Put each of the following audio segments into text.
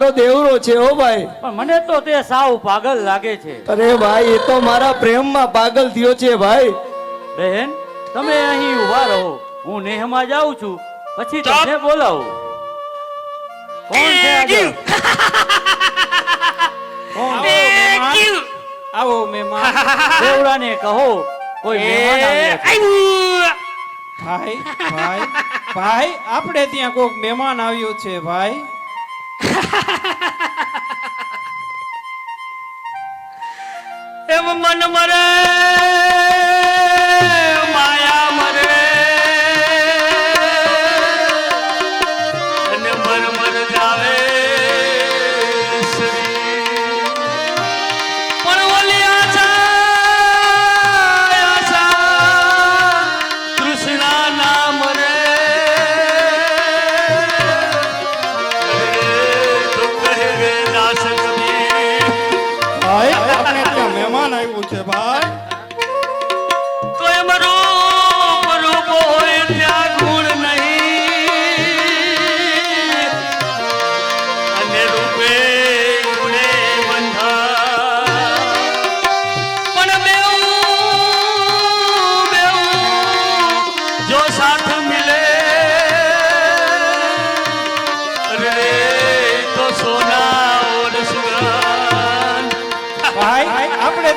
તો દેવરો છે હો ભાઈ. પણ મને તો તે સાવ પાગલ લાગે છે. અરે ભાઈ એ તો મારા પ્રેમમાં પાગલ થયો છે ભાઈ. બહેન તમે અહીં ઊભા રહો. હું નેહમાં જાઉં છું. પછી. તમને બોલાવું. કોણ છે આગળ? કોણ? આવો મહેમાન. દેવરાને કહો કોઈ મહેમાન આવ્યા ભાઈ ભાઈ ભાઈ આપણે ત્યાં કોઈક મહેમાન આવ્યો છે ભાઈ. એમ મન મરે.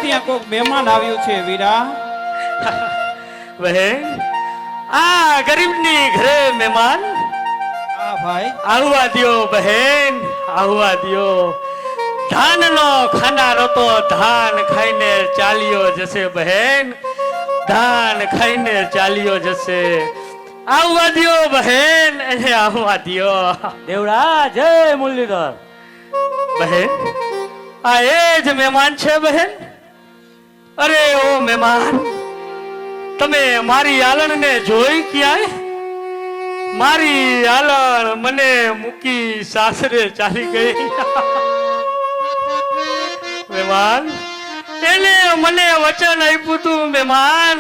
ત્યાં કોઈક મહેમાન આવ્યું છે વીરા. બહેન આ ગરીબની ઘરે મહેમાન હા ભાઈ. આવવા દ્યો બહેન આવવા દિયો. ધાનનો ખાનારો તો ધાન ખાઈને ચાલ્યો જશે બહેન. ધાન ખાઈને ચાલ્યો જશે. આવવા દિયો બહેન એને આવવા દિયો. દેવડા જય મુરલીધર. બહેન આ એ જ મહેમાન છે બહેન? અરે ઓ મહેમાન તમે મારી આલણને જોઈ ક્યાંય? મારી આલણ મને મૂકી સાસરે ચાલી ગઈ. મહેમાન એને મને વચન આપ્યું તું મહેમાન.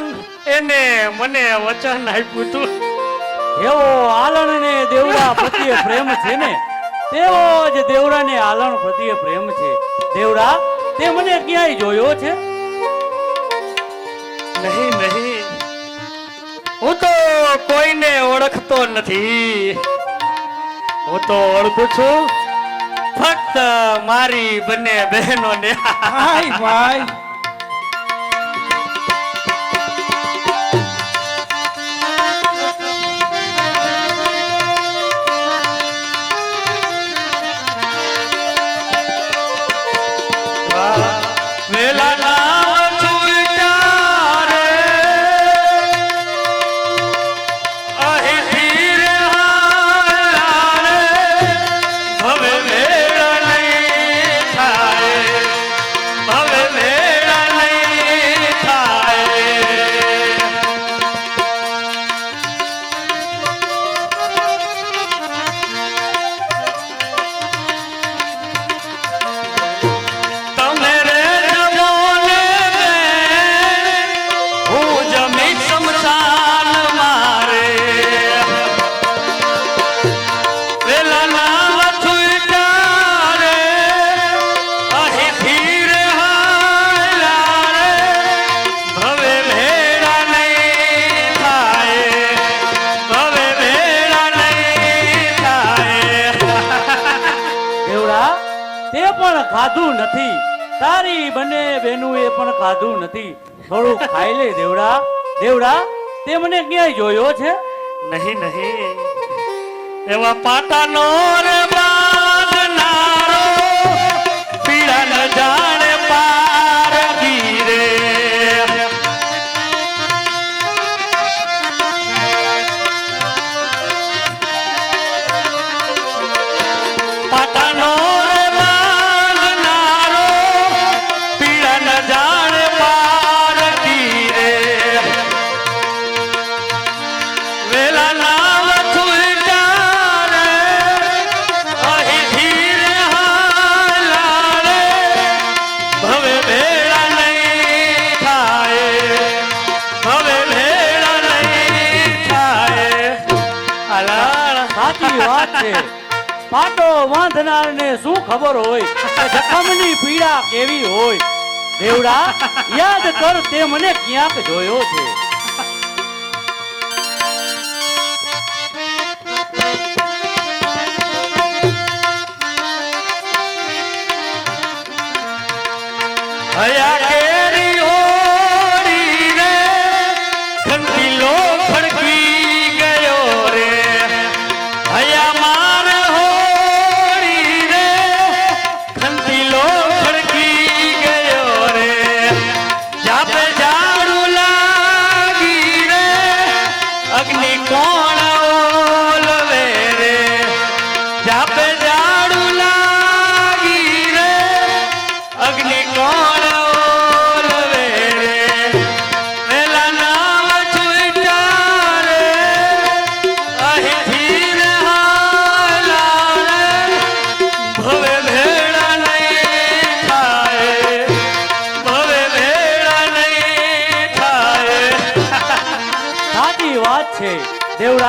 એને મને વચન આપ્યું તું. એવો આલણ ને દેવડા પ્રત્યે પ્રેમ છે ને? તેવો જ દેવડાને આલણ પ્રત્યે પ્રેમ છે. દેવડા તે મને ક્યાંય જોયો છે? નહીં નહીં. હું તો કોઈને ઓળખતો નથી. હું તો ઓળખું છું. ફક્ત મારી બંને બહેનોને. ભાઈ ભાઈ. પણ ખાધું નથી. તારી બને બેનું એ પણ ખાધું નથી. થોડું ખાઈ લે દેવડા. દેવડા, તે મને ક્યાંય જોયો છે? નહીં નહીં. એવા રે પીડા ન જાણે પાર ગીરે. પાટાનો રે પાટો વાંધનારને શું ખબર હોય? કે જખમની પીડા કેવી હોય? દેવડા યાદ કર તે મને ક્યાંક જોયો છે. હયા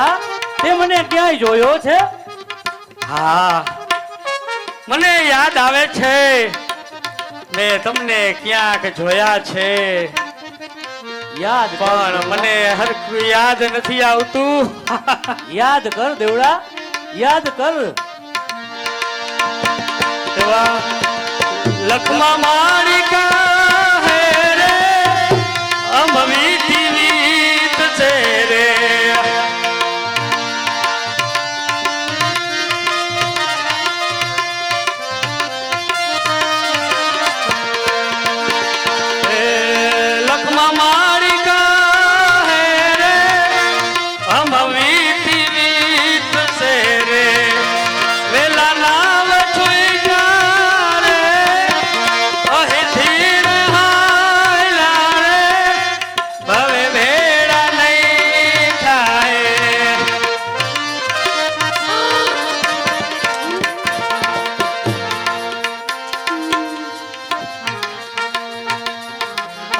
દેવડા તે મને ક્યાંય જોયો છે? હા. મને યાદ આવે છે. મેં તમને ક્યાંક જોયા છે. યાદ પણ મને હરખું યાદ નથી આવતું. યાદ કર દેવડા. યાદ કર. લખમા માણિકા હે રે. અમવી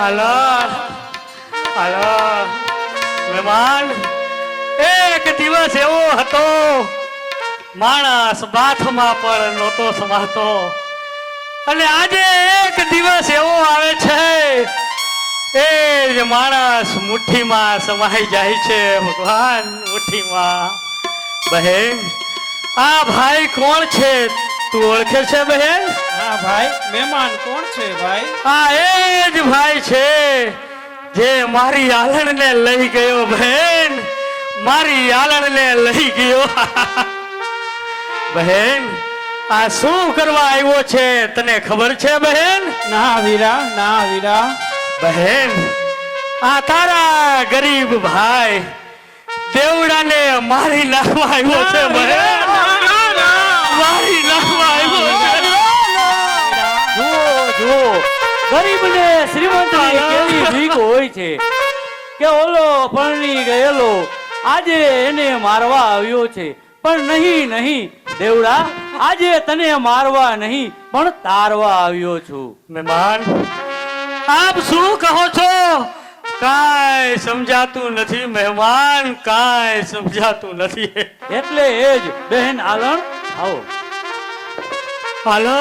હાલો હલો મહેમાન એક દિવસ એવો હતો માણસ બાથમાં પણ નહોતો સમાતો અને આજે એક દિવસ એવો આવે છે એ જ માણસ મુઠ્ઠીમાં સમાઈ જાય છે ભગવાન મુઠ્ઠીમાં બહેન આ ભાઈ કોણ છે તું ઓળખે છે બહેન હા ભાઈ. મહેમાન કોણ છે ભાઈ? આ એ જ ભાઈ છે જે મારી આલણને લઈ ગયો બહેન. મારી આલણને લઈ ગયો. બહેન આ શું કરવા આવ્યો છે? તને ખબર છે બહેન? ના વીરા ના વીરા. બહેન આ તારા ગરીબ ભાઈ દેવડાને મારી નાખવા આવ્યો છે બહેન. ગરીબને શ્રીમંત કેવી ભીખ હોય છે? કે ઓલો પરણી ગયેલો આજે એને મારવા આવ્યો છે. પણ નહીં નહીં દેવડા આજે તને મારવા નહીં પણ તારવા આવ્યો છું. મહેમાન આપ શું કહો છો? કાંઈ સમજાતું નથી મહેમાન કાંઈ સમજાતું નથી. એટલે એ જ બહેન આલણ આવો. હાલો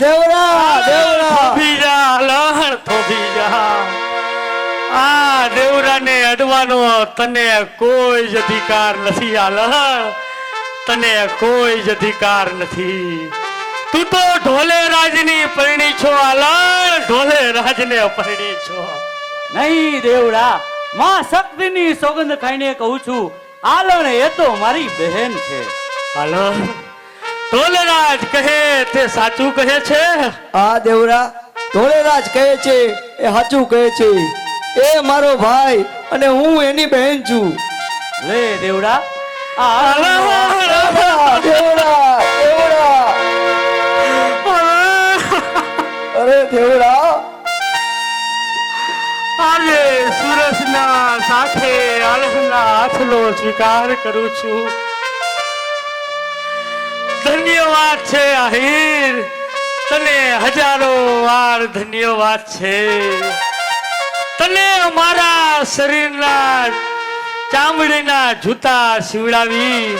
દેવરા દેવરા. થોભી જા હાલણ થોભી જા આ દેવરાને અડવાનો તને કોઈ જ અધિકાર નથી આ લહણ તને કોઈ જ અધિકાર નથી. તું તો ઢોલે રાજની પરણી છો આ લહણ ઢોલે રાજને પરણી છો. નહીં દેવડા માં શક્તિની સોગંદ ખાઈને કહું છું આલણ એ તો મારી બહેન છે. હાલો ઢોલરાજ કહે તે સાચું કહે છે? આ દેવરા ધોળેરાજ કહે છે એ સાચું કહે છે. એ મારો ભાઈ અને હું એની બહેન છું. લે. દેવરા અરે દેવરા. આજે સુરસના સાથે આલમના હાથનો સ્વીકાર કરું છું. ધન્યવાદ છે, આહિર. તને હજારો વાર ધન્યવાદ છે. તને મારા શરીરના ચામડીના જૂતા સીવડાવી,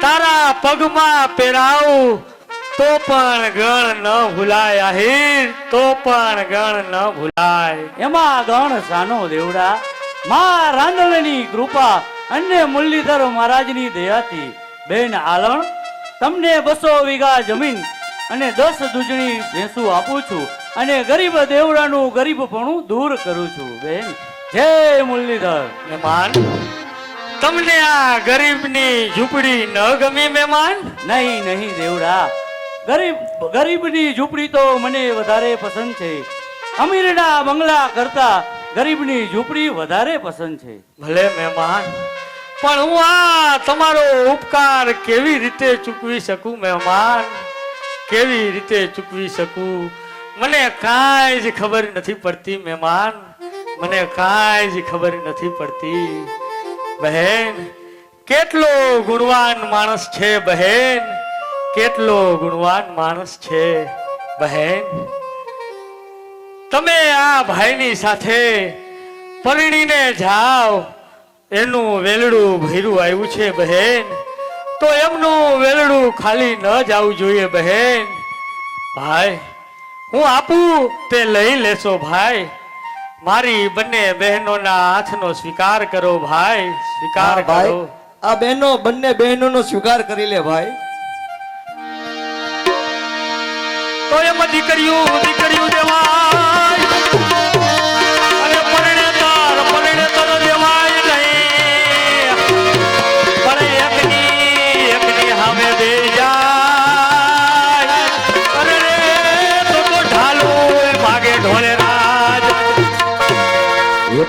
તારા પગમાં પહેરાવું, તો પણ ગણ ન ભૂલાય, આહીર. તો પણ ગણ ન ભૂલાય. એમાં ગણ સાનો દેવડા. મા રાંદલની કૃપા અને મુરલીધર મહારાજની દયાથી. બેન આલણ તમને બસો વીઘા જમીન અને દસ દૂજણી ભેંસું આપું છું અને ગરીબ દેવડાનું ગરીબપણું દૂર કરું છું બેન. જય મુરલીધર. મહેમાન તમને આ ગરીબની ઝૂંપડી ન ગમી મહેમાન નહીં નહીં દેવડા. ગરીબ ગરીબની ઝૂંપડી તો મને વધારે પસંદ છે. અમીરના બંગલા કરતા ગરીબની ઝૂંપડી વધારે પસંદ છે. ભલે મહેમાન પણ હું આ તમારો ઉપકાર કેવી રીતે ચૂકવી શકું, મહેમાન? કેવી રીતે ચૂકવી શકું? મને કાંઈ જ ખબર નથી પડતી, મહેમાન. મને કાંઈ જ ખબર નથી પડતી. બહેન, કેટલો ગુણવાન માણસ છે, બહેન? કેટલો ગુણવાન માણસ છે, બહેન? તમે આ ભાઈની સાથે પરણીને જાઓ. એનું વેલડું ભર્યું આવ્યું છે બહેન. તો એમનું વેલડું ખાલી ન જવું જોઈએ બહેન. ભાઈ હું આપું તે લઈ લેશો ભાઈ. મારી બંને બહેનોના હાથનો સ્વીકાર કરો ભાઈ. સ્વીકાર કરો. આ બહેનો બંને બહેનોનો સ્વીકાર કરી લે ભાઈ. તો એમાં દીકરીઓ દીકરીઓ દેવાય.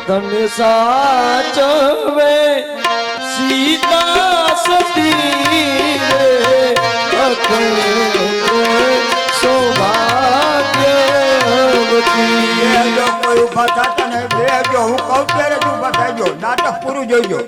તને સાચવે સીતા સતી સૌભાગ્યવતી બે જો કોઈ ઊભા થતા બે જો હું કહું ત્યારે જ ઊભા થઈ જાઓ. નાટક પૂરું જોઈજો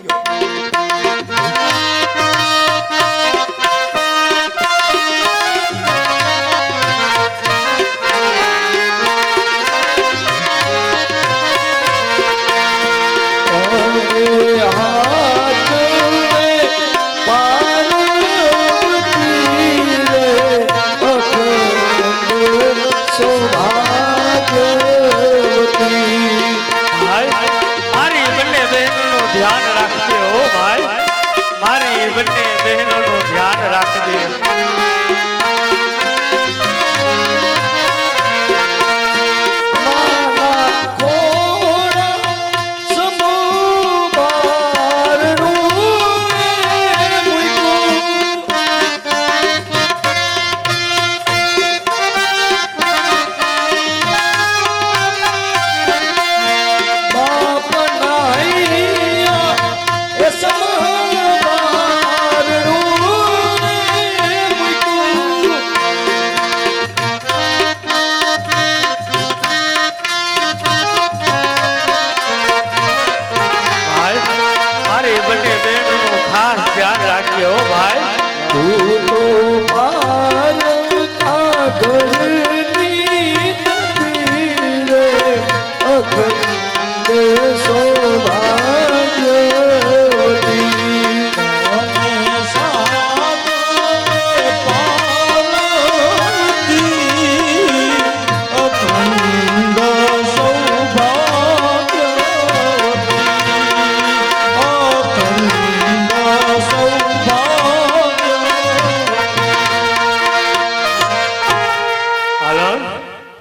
હાલો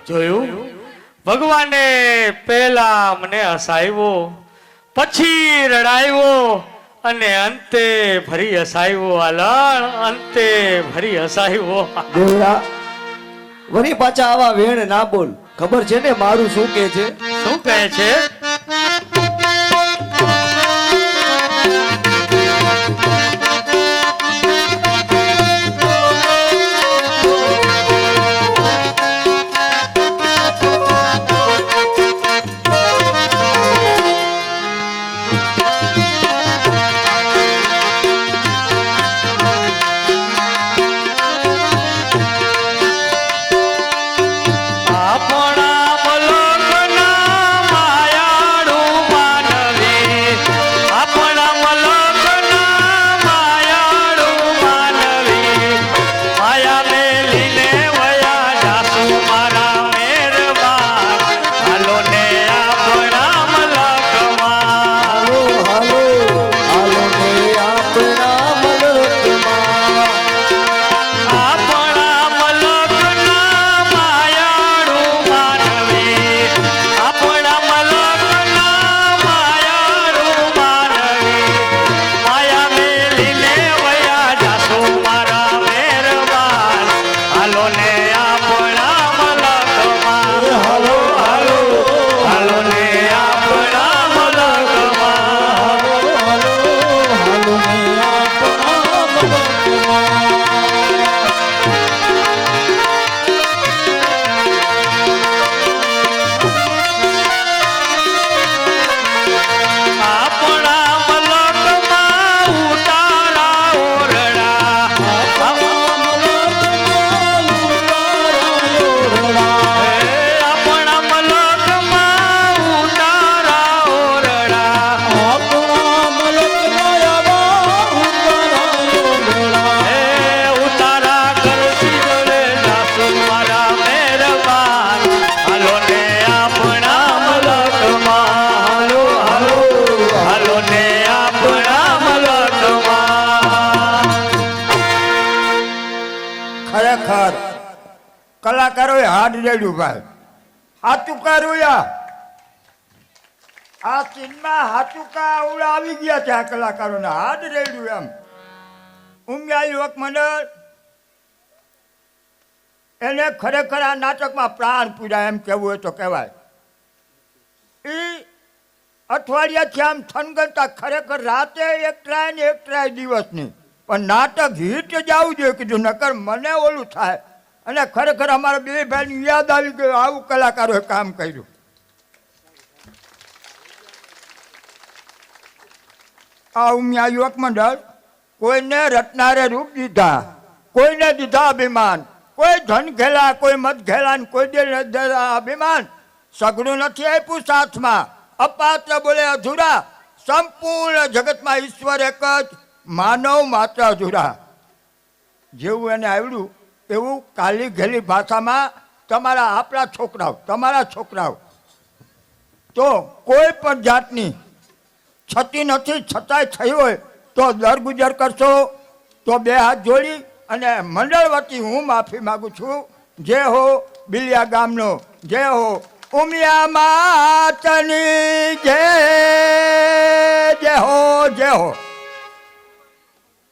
જોયું? ભગવાને પહેલા મને હસાવ્યો પછી રડાવ્યો અને અંતે ફરી હસાવ્યો. આલણ અંતે ફરી હસાવ્યો. દેવડા વરી પાછા આવા વેણ ના બોલ. ખબર છે ને મારું શું કે છે? શું કહે છે? રેડ્યું ભાઈ હાચુકા રોયા આ સીનમાં હાચુકા આવડા આવી ગયા છે આ કલાકારોને. હાથ રેડ્યું એમ ઉમિયા યુવક મંડળ, એને ખરેખર આ નાટકમાં પ્રાણ પૂર્યા એમ કહેવું હોય તો કહેવાય. એ અઠવાડિયાથી આમ થનગનતા ખરેખર રાતે એક ટ્રાય ને એક ટ્રાય દિવસની. પણ નાટક હિટ જ જોઈએ. કીધું નકર મને ઓલું થાય. અને ખરેખર અમારા બે ભાઈની યાદ આવી ગયું આવું કલાકારોએ કામ કર્યું. આ ઉમિયા યુવક મંડળ કોઈને રટનારે રૂપ દીધા, કોઈને દીધા અભિમાન, કોઈ ધન ઘેલા, કોઈ મત ઘેલા કોઈ દેલા અભિમાન. સગડું નથી આપ્યું સાથમાં, અપાત્ર બોલે અધૂરા, સંપૂર્ણ જગતમાં ઈશ્વર એક જ, માનવ માત્ર અધૂરા. જેવું એને આવડ્યું એવું કાલી ઘેલી ભાષામાં તમારા આપણા છોકરાઓ, તમારા છોકરાઓ. તો કોઈ પણ જાતની છતી નથી, છતાંય થઈ હોય તો દર ગુજર કરશો, તો બે હાથ જોડી અને મંડળ વતી હું માફી માગું છું. જે હો બિલિયા ગામનો જે હો ઉમિયા માતની જય જય હો જય હો.